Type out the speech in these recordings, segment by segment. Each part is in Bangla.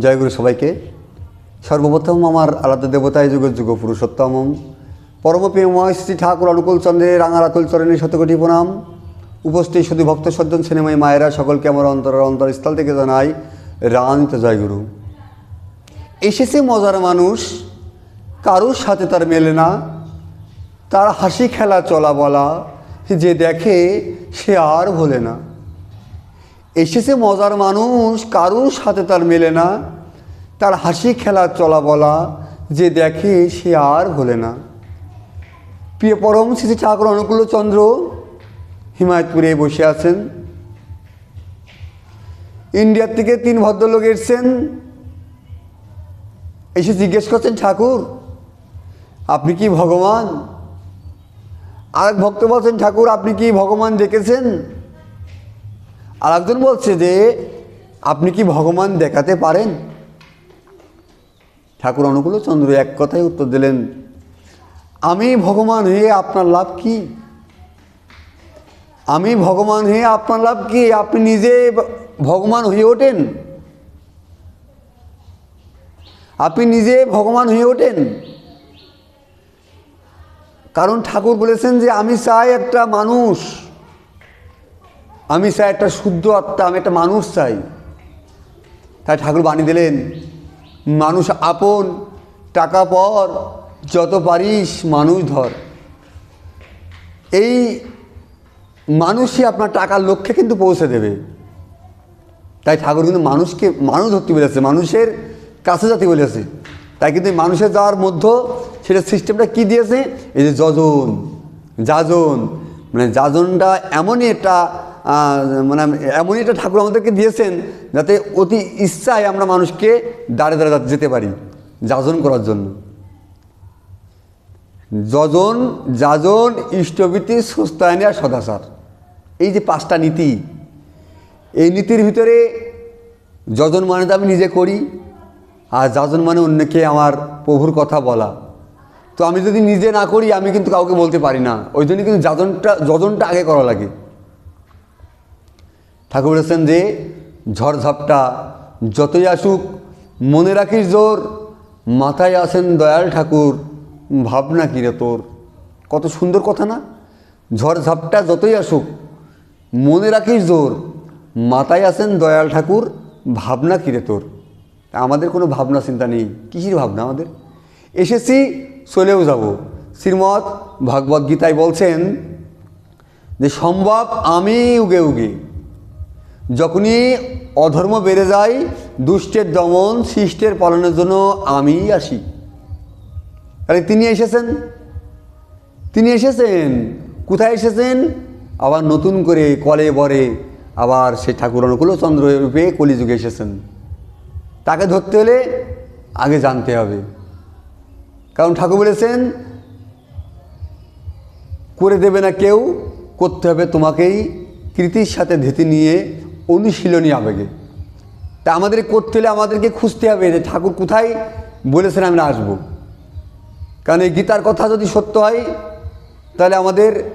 জয়গুরু সবাইকে। সর্বপ্রথম আমার আলাদা দেবতায় যুগ যুগ পুরুষোত্তম পরম প্রেমময় শ্রী ঠাকুর অনুকূল চন্দ্রের রাঙারাতুল চরণের শতকোটি প্রণাম। উপস্থিত শুধু ভক্ত সজ্জন সিনেমায় মায়েরা, সকলকে আমার অন্তর অন্তরস্থল থেকে জানাই রানিত জয়গুরু এসেছে মজার মানুষ, কারোর সাথে তার মেলে না। তার হাসি খেলা চলা বলা, যে দেখে সে আর ভোলে না। এসেছে মজার মানুষ, কারোর সাথে তার মেলে না। তার হাসি খেলা চলা বলা, যে দেখে সে আর ভোলে না। প্রিয় পরম শ্রী ঠাকুর অনুকূল চন্দ্র হিমায়তপুরে বসে আছেন। ইন্ডিয়ার থেকে তিন ভদ্রলোক এসছেন। এসে জিজ্ঞেস করছেন, ঠাকুর, আপনি কি ভগবান? আরেক ভক্ত বলছেন, ঠাকুর, আপনি কি ভগবান দেখেছেন? আর একজন বলছে যে, আপনি কি ভগবান দেখাতে পারেন? ঠাকুর অনুকূল চন্দ্র এক কথায় উত্তর দিলেন, আমি ভগবান হয়ে আপনার লাভ কি? আমি ভগবান হয়ে আপনার লাভ কি? আপনি নিজে ভগবান হয়ে ওঠেন? আপনি নিজে ভগবান হয়ে ওঠেন? কারণ ঠাকুর বলেছেন যে, আমি চাই একটা মানুষ আমি চাই একটা শুদ্ধ আত্মা, আমি একটা মানুষ চাই। তাই ঠাকুর বানিয়ে দিলেন, মানুষ আপন, টাকা পর, যত পারিস মানুষ ধর। এই মানুষই আপনার টাকার লক্ষ্যে কিন্তু পৌঁছে দেবে। তাই ঠাকুর কিন্তু মানুষকে, মানুষ ধরতে বলেছে, মানুষের কাছে যাতে বলেছে। তাই কিন্তু মানুষের যাওয়ার মধ্য সেটা সিস্টেমটা কি দিয়েছে? এই যে যজন, যাজন মানে যাজনটা এমনই একটা মানে এমনই একটা ঠাকুর আমাদেরকে দিয়েছেন যাতে অতি ইচ্ছায় আমরা মানুষকে দাঁড়ে দাঁড়ে যেতে পারি, যাজন করার জন্য। যজন, যাজন, ইষ্টভীতি সুস্তায়নী আর সদাচার। এই যে পাঁচটা নীতি, এই নীতির ভিতরে যজন মানে তো আমি নিজে করি, আর যাজন মানে অন্যকে আমার প্রভুর কথা বলা। তো আমি যদি নিজে না করি, আমি কিন্তু কাউকে বলতে পারি না। ওই জন্য কিন্তু যাজনটা, যজনটা আগে করা লাগে। ঠাকুর বলেছেন যে ঝড়ঝাপটা যতই আসুক, মনে রাখিস জোর, মাথায় আসেন দয়াল ঠাকুর, ভাবনা কিরে তোর? কত সুন্দর কথা না? ঝড়ঝাপটা যতই আসুক, মনে রাখিস জোর, মাথায় আসেন দয়াল ঠাকুর, ভাবনা কিরে তোর? আমাদের কোনো ভাবনা চিন্তা নেই। কিসির ভাবনা আমাদের? এসেছি, চলেও যাব। শ্রীমৎ ভগবদ্ গীতায় বলছেন যে, সম্ভব আমি উগে উগে। যখনই অধর্ম বেড়ে যায়, দুষ্টের দমন শিষ্টের পালনের জন্য আমিই আসি। তাহলে তিনি এসেছেন? তিনি এসেছেন? কোথায় এসেছেন? আবার নতুন করে কলে বরে আবার সে ঠাকুর অনুকূল চন্দ্র রূপে কলিযুগে এসেছেন। তাকে ধরতে হলে আগে জানতে হবে। কারণ ঠাকুর বলেছেন, করে দেবে না কেউ, করতে হবে তোমাকেই, কৃতির সাথে ধেতে নিয়ে অনুশীলনী আবেগে তা আমাদের করতে হলে আমাদেরকে খুঁজতে হবে যে ঠাকুর কোথায় বলেছেন আমরা আসব। কারণ এই গীতার কথা যদি সত্য হয়, তাহলে আমাদের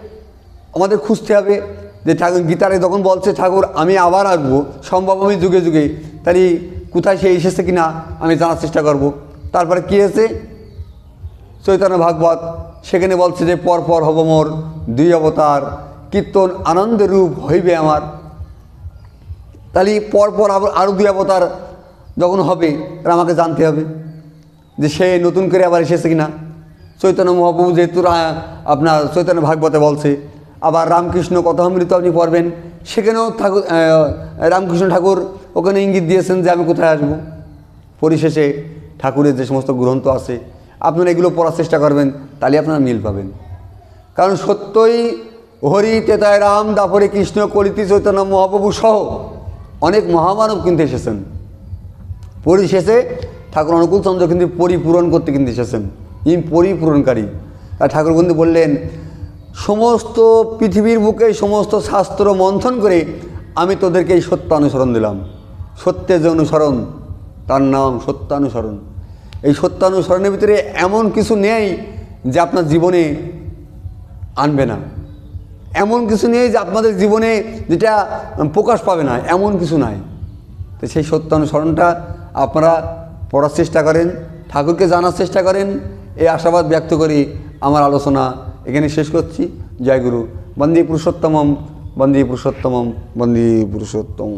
আমাদের খুঁজতে হবে যে ঠাকুর গীতারে যখন বলছে, ঠাকুর, আমি আবার আসব, সম্ভব আমি যুগে যুগে, তাহলে কোথায় সে এসেছে কি না আমি জানার চেষ্টা করব। তারপরে কী হয়েছে? চৈতন্য ভাগবত সেখানে বলছে যে পর পর হব মোর দুই অবতার, কীর্তন আনন্দের রূপ হইবে আমার। তাহলে পর পর আবার আরও দুই অবতার যখন হবে, তাহলে আমাকে জানতে হবে যে সে নতুন করে আবার এসেছে কিনা। চৈতন্য মহাপ্রভু যেহেতু আপনার চৈতন্য ভাগবতে বলছে, আবার রামকৃষ্ণ কথামৃত আপনি পড়বেন, সেখানেও ঠাকুর রামকৃষ্ণ ঠাকুর ওখানে ইঙ্গিত দিয়েছেন যে আমি কোথায় আসব। পরিশেষে ঠাকুরের যে সমস্ত গ্রন্থ আছে, আপনারা এগুলো পড়ার চেষ্টা করবেন, তাহলে আপনারা মিল পাবেন। কারণ সত্যই হরি তেতায় রাম, দাপরে কৃষ্ণ, কলিতি চৈতন্য মহাপ্রভু সহ অনেক মহামানব কিন্তু এসেছেন। পরিশেষে ঠাকুর অনুকূল চন্দ্র কিন্তু পরিপূরণ করতে কিন্তু এসেছেন। ইনি পরিপূরণকারী। আর ঠাকুর কিন্তু বললেন, সমস্ত পৃথিবীর বুকে সমস্ত শাস্ত্র মন্থন করে আমি তোদেরকে এই সত্য অনুসরণ দিলাম। সত্যের যে অনুসরণ, তার নাম সত্যানুসরণ। এই সত্যানুসরণের ভিতরে এমন কিছু নেই যে আপনার জীবনে আনবে না। এমন কিছু নেই যে আপনাদের জীবনে যেটা প্রকাশ পাবে না, এমন কিছু নাই। তো সেই সত্য অনুসরণটা আপনারা পড়ার চেষ্টা করেন, ঠাকুরকে জানার চেষ্টা করেন। এই আশাবাদ ব্যক্ত করি আমার আলোচনা এখানে শেষ করছি। জয়গুরু বন্দী পুরুষোত্তমম বন্দী পুরুষোত্তমম, বন্দী পুরুষোত্তম